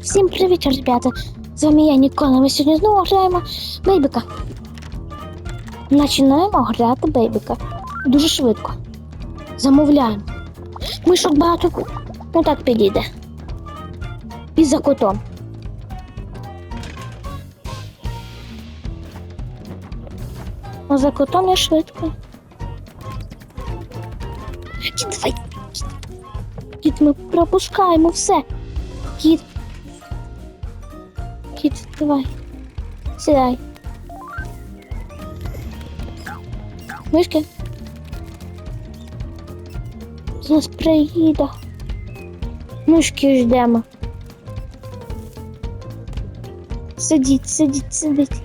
Всім привіт, ребята! З вами я Нікола. Ми сьогодні знову граємо Бейбіка. Починаємо грати Бейбіка. Дуже швидко. Замовляємо. Мишок багато. Ну так підійде. І за котом. А за котом я швидко. Кіт, давай. Кіт, ми пропускаємо все. Кіт. Давай. Сідай. Мишки. Зараз приїде. Мишки ждемо. Сидіть, сидіть, сидіть.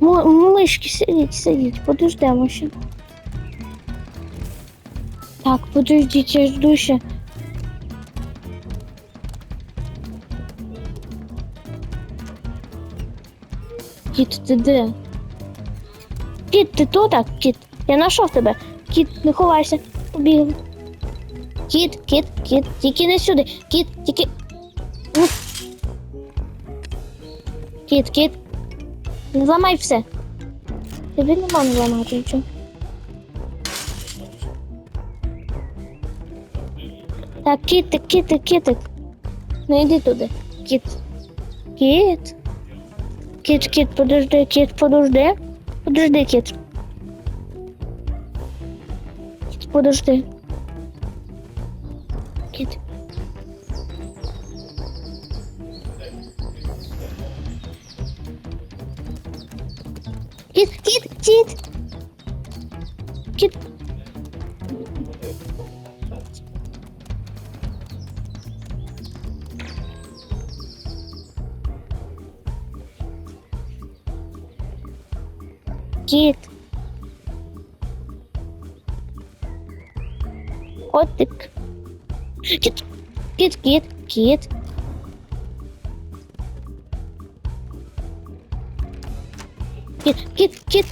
Мишки, сидіть, сидіть, подождемо ще. Так, подождіть, я жду ще. Кіт, ти де? Кіт, ти тут? так? Кіт, я знайшов тебе. Кіт, не ховайся. Побігли. Кіт, кіт, кіт, тільки не сюди. Кіт, тільки. Кіт, кіт. Не зламай все. Тобі не можна зламати нічого. Так, кітик, кітик, кітик. Ну йди туди. Кіт. Кіт. Кіт, кіт, подожди, кіт, подожди. Подожди, кіт. Кіт, подожди. Кіт. Кіт, кіт, кіт. Кіт. Кіт. Котик. Кіт. Кіт, кіт, кіт. Кіт, кіт, кіт.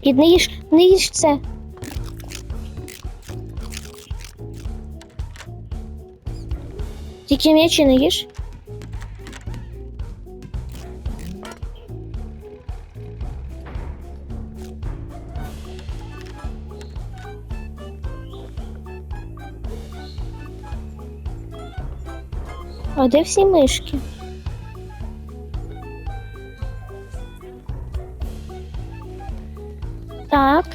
Кіт, не їж, не їж це. Тільки м'ячі не їж. А де всі мишки? Так. Так.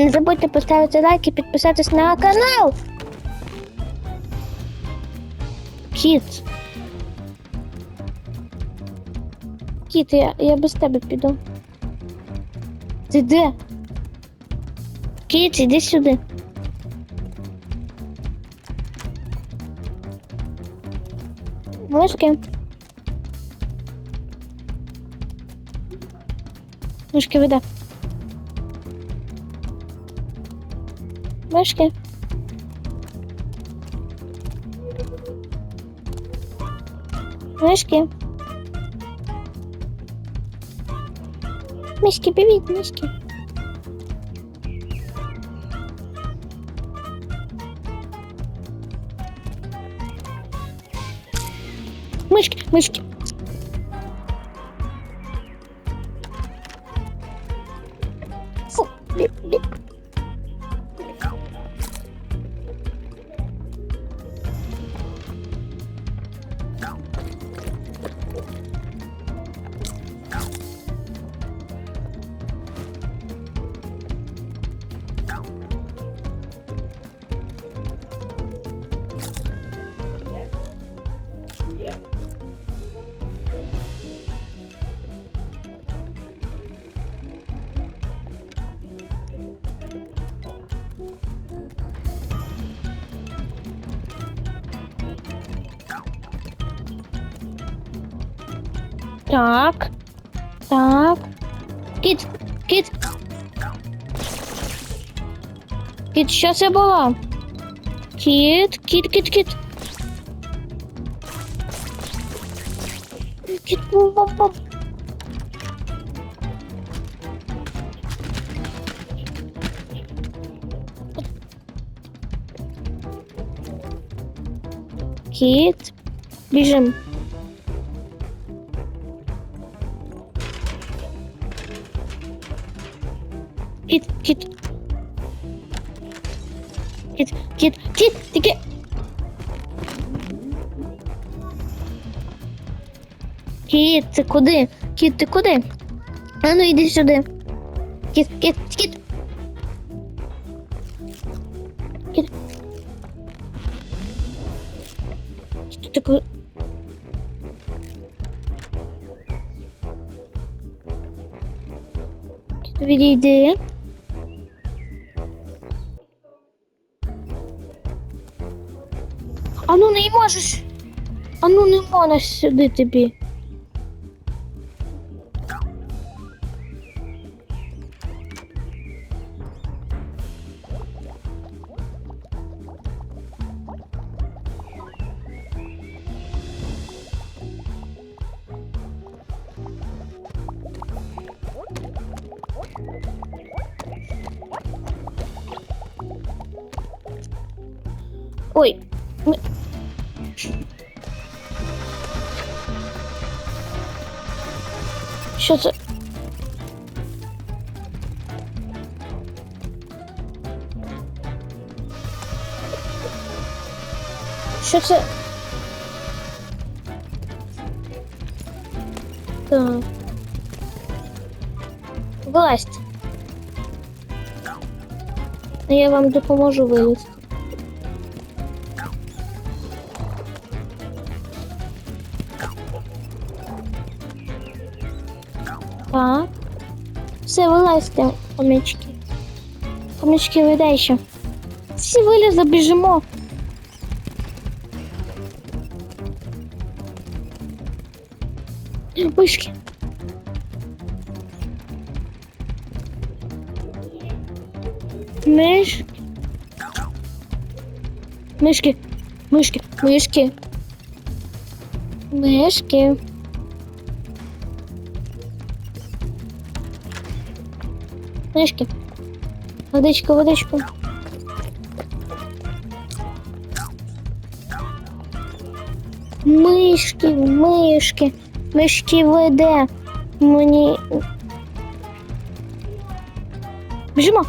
Не забудьте поставити лайк і підписатись на канал. Кіт. Кіт, я, я без тебе піду. Ти де? Кіт, іди сюди. Мишки. Мишки веде. Мишки. Мишки. Мишки, привіт, мишки. Мишки, мишки. Так. Так. Кіт, кіт. Кіт, що це було? Кіт, кіт, кіт, кіт. Кіт, бу-бу-бу. Кіт. Біжим. Кіт, Кіт, ти куди? Кіт, ти куди? А ну йди сюди. Кіт, кіт, кіт. Кіт. Що ти ку- Кіт. А ну не можеш. А ну не можеш сюди тобі. Ой. Що це? Що це? Так. Вилазьте. Я вам допоможу вилізти. вилазьте, хомячки. Хомячки, видай ще. Всі вилізли, біжимо. Мишки. Миш. Мишки. Мишки. Мишки. Мишки. Мишки. Водичка, водичка. Мишки, мишки, мишки веде. Мені. Біжимо.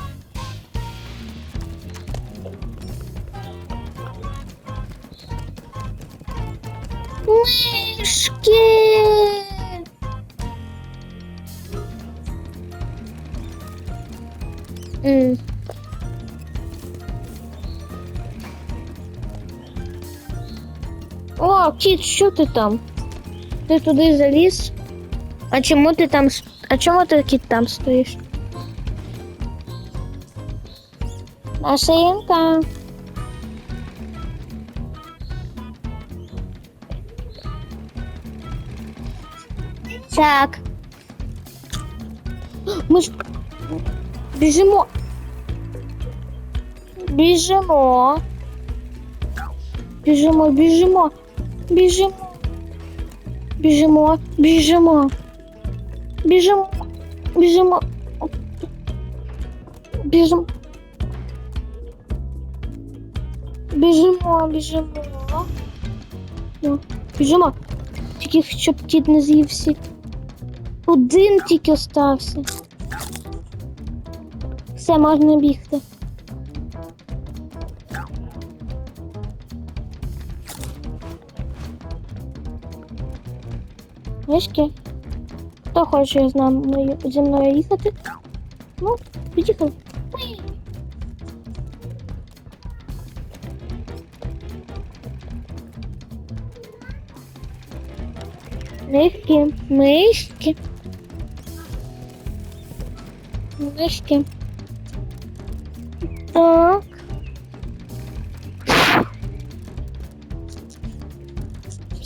Мишки. М. О, кіт, що ти там? Ти туди заліз? А чому ти там А чому ти кіт там стоїш? Машинка. Так. Ми ж біжимо. Біжимо. Біжимо, біжимо. Біжимо. Біжимо, біжимо. Біжимо. Біжимо. Біжимо. Біжимо, біжимо. Ну, Біжимо. Тільки щоб кіт не з'їв всі. Один тільки остався. Все, можна бігти. Мишки. Хто хоче з нами зі мною їхати? Ну, під'їхали. Мишки, мишки. Мишки.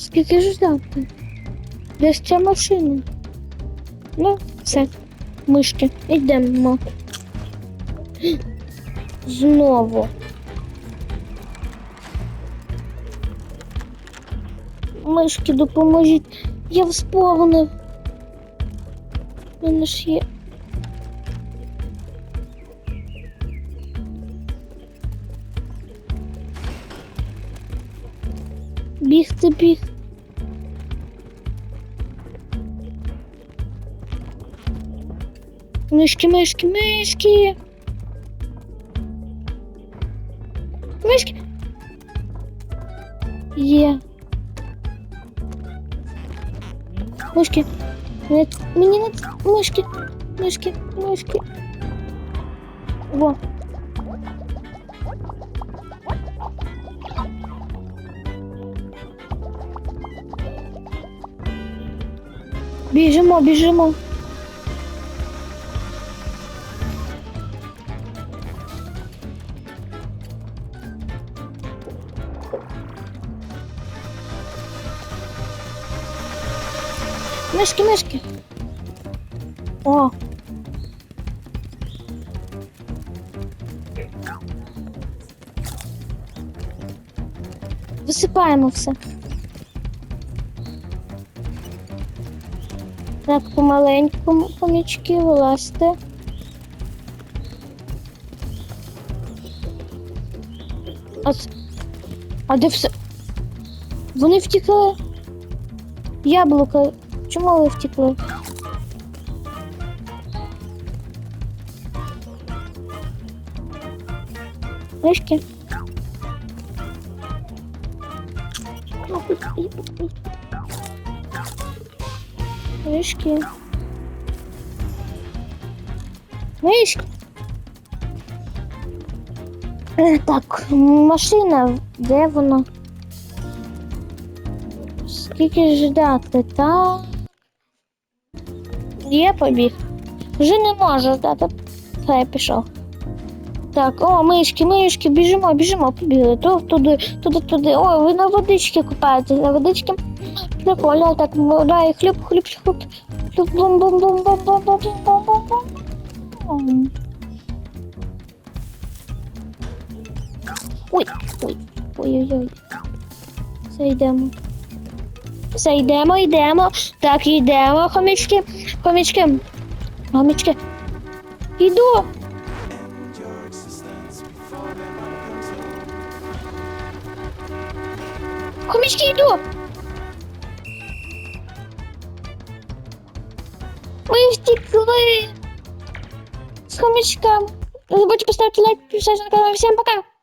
Скільки ж ждати? Де ж ця машина? Ну, все. Мишки, йдемо. Знову. Мишки, допоможіть. Я вспомнив. Мене ж є. Бігти, біг. Мишки, мишки, мишки. Мишки. Є. Мишки. Мені, мені не ц- мишки. Мишки, мишки. Во. Біжимо, біжимо. Мишки, мишки. О. Висипаємо все. Так, помаленькому помічки вилазьте. А, а де все? Вони втікли. Яблуко. Чому ви втекли? Мишки. Мишки. Мишки. Е, Так, машина, де вона? Скільки ждати, так? Я побіг. Вже не можу ждати. Та я пішов. Так, о, мишки, мишки, біжимо, біжимо, побігли. То туди, туди, туди. О, ви на водички купаєтесь, на водички. Прикольно, так, вода і хлюп, хлюп, хлюп. Хлюп, бум, бум, бум, бум, бум, бум, бум, бум, бум. Ой, ой, ой-ой-ой. Все, йдемо. Все, йдемо, йдемо. Так, йдемо, хомячки, хомячки, хомячки. Йду. Хомячки, йду. Ми втекли. З хомячком. Не забудьте поставити лайк, підписатися на канал. Всім пока.